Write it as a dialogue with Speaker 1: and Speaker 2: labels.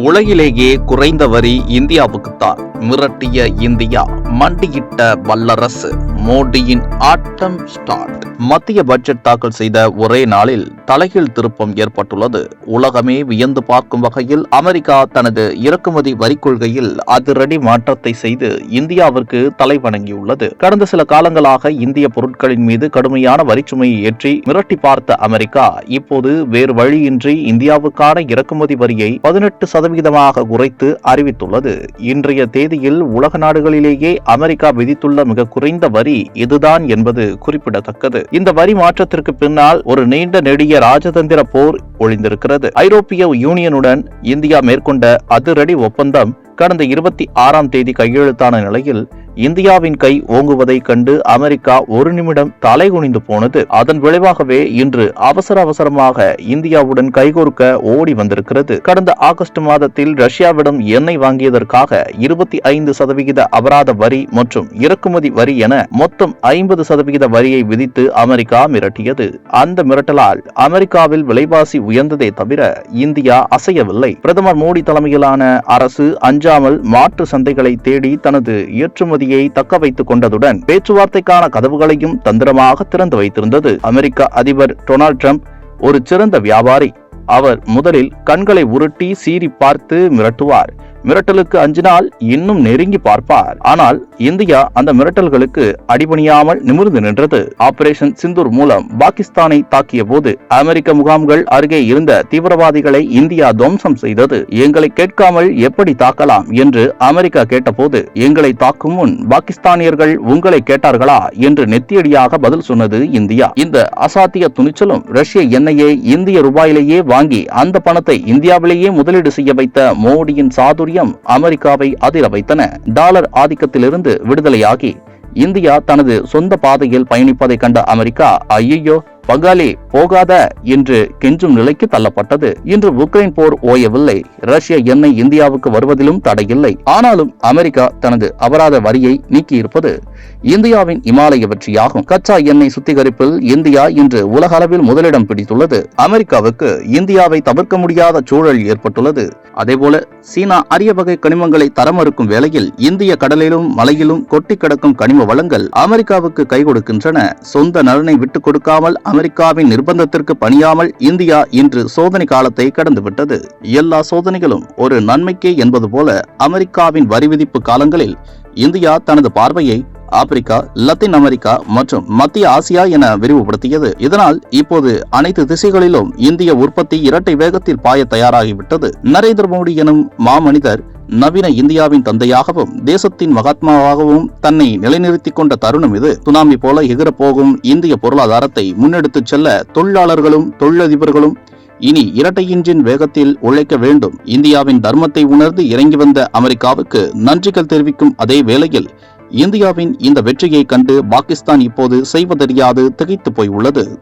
Speaker 1: உலகிலேயே குறைந்த வரி இந்தியாவுக்குத்தான். மிரட்டிய இந்தியா மண்டியிட்ட வல்லரசு மோடியின் ஆட்டம் ஸ்டார்ட் மத்திய பட்ஜெட் தாக்கல் செய்த ஒரே நாளில் தலைகீழ் திருப்பம் ஏற்பட்டுள்ளது. உலகமே வியந்து பார்க்கும் வகையில் அமெரிக்கா தனது இறக்குமதி வரி கொள்கையில் அதிரடி மாற்றத்தை செய்து இந்தியாவிற்கு தலை வணங்கியுள்ளது. கடந்த சில காலங்களாக இந்திய பொருட்களின் மீது கடுமையான வரிச்சுமையை ஏற்றி மிரட்டி பார்த்த அமெரிக்கா இப்போது வேறு வழியின்றி இந்தியாவுக்கான இறக்குமதி வரியை பதினெட்டு சதவீதமாக குறைத்து அறிவித்துள்ளது. இன்றைய தேதியில் உலக நாடுகளிலேயே அமெரிக்கா விதித்துள்ள மிக குறைந்த வரி இதுதான் என்பது குறிப்பிடத்தக்கது. இந்த வரி மாற்றத்திற்கு பின்னால் ஒரு நீண்ட நெடிய ராஜதந்திர போர் ஒளிந்திருக்கிறது ஐரோப்பிய யூனியனுடன் இந்தியா மேற்கொண்ட அதிரடி ஒப்பந்தம் கடந்த இருபத்தி ஆறாம் தேதி கையெழுத்தான நிலையில் இந்தியாவின் கை ஓங்குவதைக் கண்டு அமெரிக்கா ஒரு நிமிடம் தலைகுனிந்து போனது. அதன் விளைவாகவே இன்று அவசர அவசரமாக இந்தியாவுடன் கைகோர்க்க ஓடி வந்திருக்கிறது. கடந்த ஆகஸ்ட் மாதத்தில் ரஷ்யாவிடம் எண்ணெய் வாங்கியதற்காக இருபத்தி ஐந்து சதவிகித அபராத வரி மற்றும் இறக்குமதி வரி என மொத்தம் ஐம்பது சதவிகித வரியை விதித்து அமெரிக்கா மிரட்டியது. அந்த மிரட்டலால் அமெரிக்காவில் விலைவாசி உயர்ந்ததே தவிர இந்தியா அசையவில்லை. பிரதமர் மோடி தலைமையிலான அரசு அஞ்சாமல் மாற்று சந்தைகளை தேடி தனது ஏற்றுமதி அமைதியை தக்க வைத்துக் கொண்டதுடன் பேச்சுவார்த்தைக்கான கதவுகளையும் தந்திரமாக திறந்து வைத்திருந்தது. அமெரிக்க அதிபர் டொனால்ட் ட்ரம்ப் ஒரு சிறந்த வியாபாரி. அவர் முதலில் கண்களை உருட்டி சீறி பார்த்து மிரட்டுவார். மிரட்டலுக்கு அஞ்சினால் இன்னும் நெருங்கி பார்ப்பார். ஆனால் இந்தியா அந்த மிரட்டல்களுக்கு அடிபணியாமல் நிமிர்ந்து நின்றது. ஆபரேஷன் சிந்தூர் மூலம் பாகிஸ்தானை தாக்கிய போது அமெரிக்க முகாம்கள் அருகே இருந்த தீவிரவாதிகளை இந்தியா துவம்சம் செய்தது. எங்களை கேட்காமல் எப்படி தாக்கலாம் என்று அமெரிக்கா கேட்டபோது எங்களை தாக்கும் முன் பாகிஸ்தானியர்கள் உங்களை கேட்டார்களா? என்று நெத்தியடியாக பதில் சொன்னது இந்தியா. இந்த அசாத்திய துணிச்சலும் ரஷ்ய எண்ணெயை இந்திய ரூபாயிலேயே வாங்கி அந்த பணத்தை இந்தியாவிலேயே முதலீடு செய்ய வைத்த மோடியின் சாதுரியம் அமெரிக்காவை அதிர வைத்தன. டாலர் ஆதிக்கத்திலிருந்து விடுதலையாகி இந்தியா தனது சொந்த பாதையில் பயணிப்பதை கண்ட அமெரிக்கா ஐயோ பங்காளி போகாத என்று கெஞ்சும் நிலைக்கு தள்ளப்பட்டது. இன்று உக்ரைன் போர் ஓயவில்லை. ரஷ்ய எண்ணெய் இந்தியாவுக்கு வருவதிலும் தடையில்லை. ஆனாலும் அமெரிக்கா தனது அபராத வரியை நீக்கியிருப்பது இந்தியாவின் இமாலய வெற்றியாகும். கச்சா எண்ணெய் சுத்திகரிப்பில் இந்தியா இன்று உலக அளவில் முதலிடம் பிடித்துள்ளது. அமெரிக்காவுக்கு இந்தியாவை தவிர்க்க முடியாத சூழல் ஏற்பட்டுள்ளது. அதேபோல சீனா அரிய வகை கனிமங்களை தரமறுக்கும் வேளையில் இந்திய கடலிலும் மலையிலும் கொட்டி கிடக்கும் கனிம வளங்கள் அமெரிக்காவுக்கு கை கொடுக்கின்றன. சொந்த நலனை விட்டுக் கொடுக்காமல் அமெரிக்காவின் நிர்பந்தத்திற்கு பணியாமல் இந்தியா இன்று சோதனை காலத்தை கடந்துவிட்டது. எல்லா சோதனைகளும் ஒரு நன்மைக்கே என்பது போல அமெரிக்காவின் வரிவிதிப்பு காலங்களில் இந்தியா தனது பார்வையை ஆப்பிரிக்கா லத்தீன் அமெரிக்கா மற்றும் மத்திய ஆசியா என விரிவுபடுத்தியது. இதனால் இப்போது அனைத்து திசைகளிலும் இந்திய உற்பத்தி இரட்டை வேகத்தில் பாய தயாராகிவிட்டது. நரேந்திர மோடி எனும் மாமனிதர் நவீன இந்தியாவின் தந்தையாகவும் தேசத்தின் மகாத்மாவாகவும் தன்னை நிலைநிறுத்திக் கொண்ட தருணம் இது. சுனாமி போல எகிரப்போகும் இந்திய பொருளாதாரத்தை முன்னெடுத்துச் செல்ல தொழிலாளர்களும் தொழிலதிபர்களும் இனி இரட்டை இன்ஜின் வேகத்தில் உழைக்க வேண்டும். இந்தியாவின் தர்மத்தை உணர்ந்து இறங்கி வந்த அமெரிக்காவுக்கு நன்றிகள் தெரிவிக்கும் அதே வேளையில் இந்தியாவின் இந்த வெற்றியை கண்டு பாகிஸ்தான் இப்போது செய்வதறியாது திகைத்து போய் உள்ளது